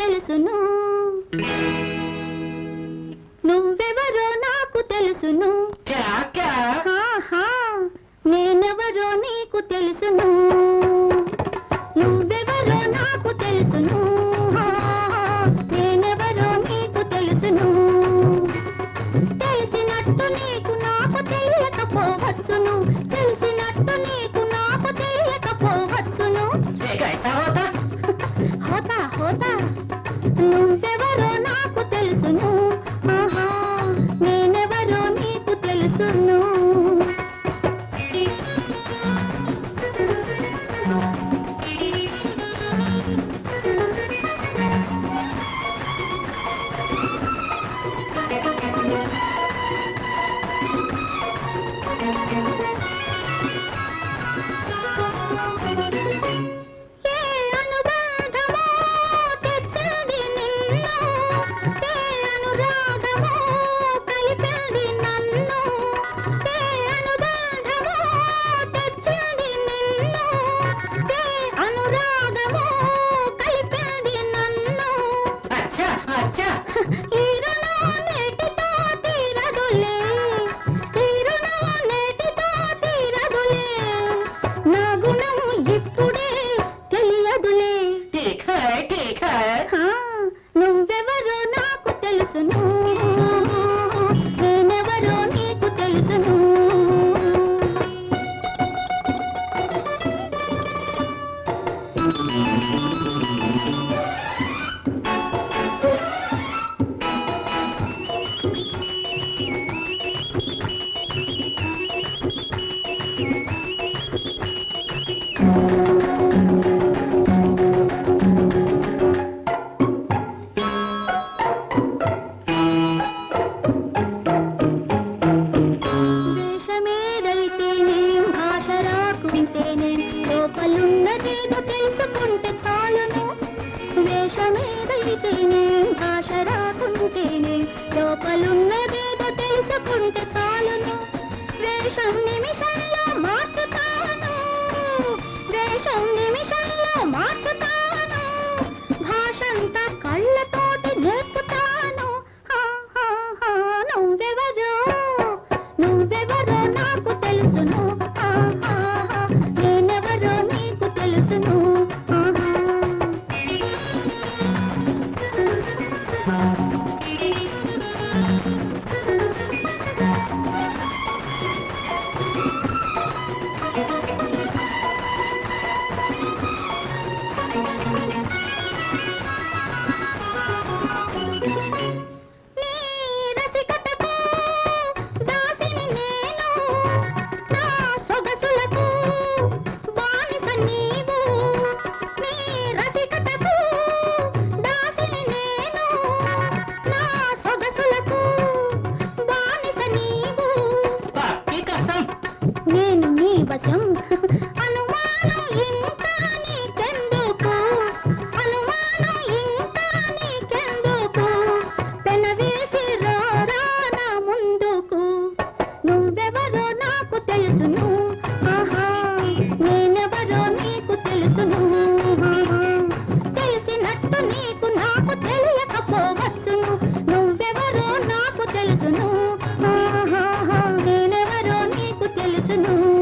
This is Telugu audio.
తెలుసును. నువ్వెవరో నాకు తెలుసును. తెలుసును లోపలున్నదేదో తెలుసుకుంటే చాలును. వేషమేదైతేనే తెలుసును. ఆహా నేనెవరో నీకు తెలుసును. తెలిసినట్టు నీకు నాకు తెలియకపోవచ్చును. నువ్వెవరో నాకు తెలుసును. ఆహా నేనెవరో నీకు తెలుసును.